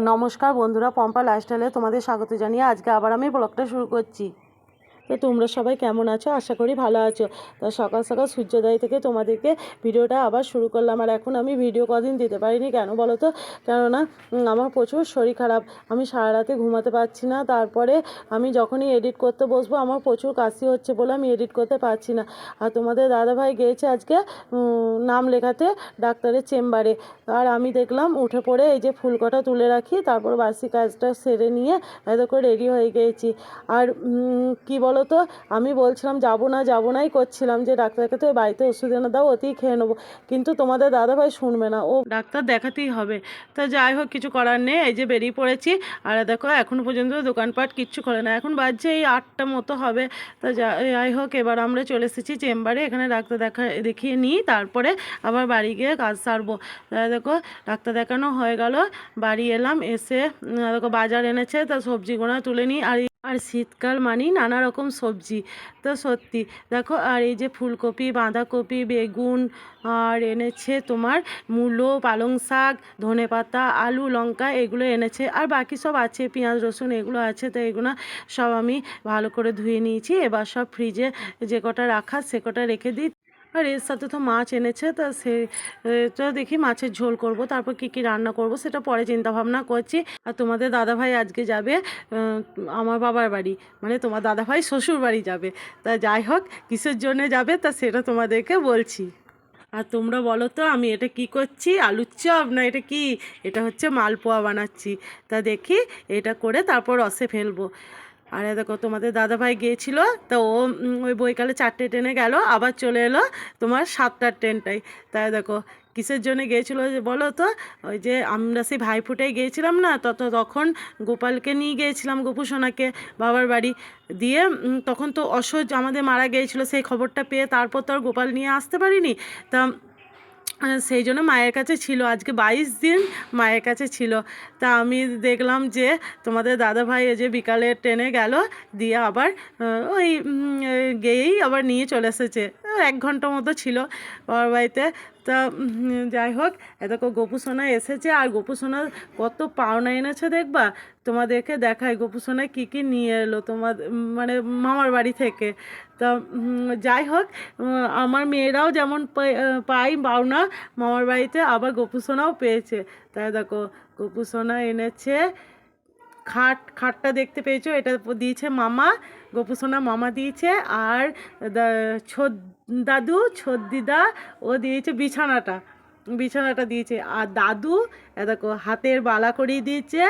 নমস্কার বন্ধুরা পম্পা লাইফস্টাইলে তোমাদের স্বাগত জানিয়ে আজকে আবার আমি ব্লগটা শুরু করছি। তো তোমরা সবাই কেমন আছো? আশা করি ভালো আছো। তা সকাল সকাল সূর্যোদয় থেকে তোমাদেরকে ভিডিওটা আবার শুরু করলাম। আর এখন আমি ভিডিও কদিন দিতে পারিনি, কেন বলো তো? কেননা আমার প্রচুর শরীর খারাপ। আমি সারা রাতে ঘুমাতে পারছি না। তারপরে আমি যখনই এডিট করতে বসবো, আমার প্রচুর কাশি হচ্ছে বলে আমি এডিট করতে পারছি না। আর তোমাদের দাদাভাই গিয়েছে আজকে নাম লেখাতে ডাক্তারের চেম্বারে। আর আমি দেখলাম, উঠে পড়ে এই যে ফুলকটা তুলে রাখি, তারপর বাসি কাজটা সেরে নিয়ে এত করে রেডি হয়ে গিয়েছি। আর কি বলো তো আমি বলছিলাম, যাব না, যাব নাই করছিলাম যে, ডাক্তারকে তো বাড়িতে ওষুধ এনে দাও, ওতেই খেয়ে নেব। কিন্তু তোমাদের দাদাভাই শুনবে না। ও ডাক্তার দেখাতেই হবে। তা যাই হোক, কিছু করার নেই। এই যে বেরিয়ে পড়েছি। আর দেখো, এখন পর্যন্ত দোকানপাট কিচ্ছু করে না। এখন বাজছে এই আটটা মতো হবে। তা যাই হোক, এবার আমরা চলে এসেছি চেম্বারে। এখানে ডাক্তার দেখা, দেখিয়ে নিই। তারপরে আবার বাড়ি গিয়ে কাজ সারবো। দেখো, ডাক্তার দেখানো হয়ে গেল। বাড়ি এলাম, এসে দেখো, বাজার এনেছে। তা সবজিগুলো তুলে নিই। আর আর শীতকাল মানেই নানা রকম সবজি। তো সত্যি, দেখো, আর এই যে ফুলকপি, বাঁধাকপি, বেগুন, আর এনেছে তোমার মূলো, পালং শাক, ধনে পাতা, আলু, লঙ্কা, এগুলো এনেছে। আর বাকি সব আছে, পেঁয়াজ, রসুন, এগুলো আছে, তো এগুলো সব আমি ভালো করে ধুয়ে নিয়েছি। এবার সব ফ্রিজে যে কটা রাখা সে কটা রেখে দিই। আর এর সাথে তো মাছ এনেছে, তা সে তো দেখি মাছের ঝোল করব, তারপর কি কি রান্না করব সেটা পরে চিন্তা ভাবনা করছি। আর তোমাদের দাদাভাই আজকে যাবে আমার বাবার বাড়ি মানে তোমার দাদাভাই শ্বশুর বাড়ি যাবে। তা যাই হোক, কিসের জন্য যাবে তা সেটা তোমাদেরকে বলছি। আর তোমরা বলো তো, আমি এটা কি করছি? আলুর চপ না এটা কি? এটা হচ্ছে মালপোয়া বানাচ্ছি। তা দেখি, এটা করে তারপর রসে ফেলব। আর দেখো, তোমাদের দাদাভাই গিয়েছিল, তো ও ওই বইকালে চারটে ট্রেনে গেল, আবার চলে এলো তোমার সাতটার ট্রেনটাই তাই দেখো, কিসের জন্য গিয়েছিল যে বলো তো, ওই যে আমরা সেই ভাইফোঁটায় গিয়েছিলাম না তত তখন গোপালকে নিয়ে গিয়েছিলাম, গোপু সোনাকে বাবার বাড়ি দিয়ে তখন তো অসহ্য আমাদের মারা গিয়েছিল, সেই খবরটা পেয়ে তারপর তো আর গোপাল নিয়ে আসতে পারিনি। তা সেই জন্য মায়ের কাছে ছিল, আজকে বাইশ দিন মায়ের কাছে ছিল। তা আমি দেখলাম যে তোমাদের দাদা ভাই যে বিকালে ট্রেনে গেল, দিয়ে আবার ওই গেয়েই আবার নিয়ে চলে এসেছে। এক ঘণ্টা মতো ছিল বাবার বাড়িতে। তা যাই হোক এত গোপু সোনা এসেছে। আর গোপু সোনা কত পাওনা এনেছে দেখবা? তোমাদেরকে দেখায় গোপু সোনা কী কী নিয়ে এলো তোমার মানে মামার বাড়ি থেকে। তা যাই হোক আমার মেয়েরাও যেমন পাই- পাওনা, মামার বাড়িতে আবার গোপু সোনাও পেয়েছে। তাই দেখো গোপু সোনা এনেছে। খাট, খাটটা দেখতে পেয়েছ? এটা দিয়েছে মামা। গোপু সোনা মামা দিয়েছে আর ছোদ, দাদু ছোদ দিদা ও দিয়েছে বিছানাটা। বিছানাটা দিয়েছে। আর দাদু দেখো, হাতের বালা করিয়ে দিয়েছে।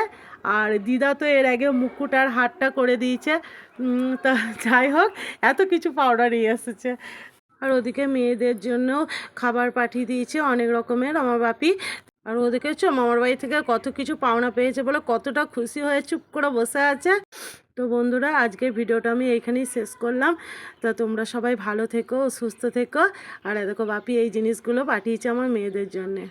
আর দিদা তো এর আগে মুকুট আর হাতটা করে দিয়েছে। তা যাই হোক, এত কিছু পাউডার নিয়ে এসেছে। আর ওদিকে মেয়েদের জন্য খাবার পাঠিয়ে দিয়েছে অনেক রকমের। আমার বাপি আর ও দেখেছ, মামার বাড়ি থেকে কত কিছু পাওনা পেয়েছে বলে কতটা খুশি হয়ে চুপ করে বসে আছে। তো বন্ধুরা, আজকের ভিডিওটা আমি এইখানেই শেষ করলাম। তা তোমরা সবাই ভালো থেকো, সুস্থ থেকো। আর দেখো, বাপি এই জিনিসগুলো পাঠিয়েছে আমার মেয়েদের জন্যে।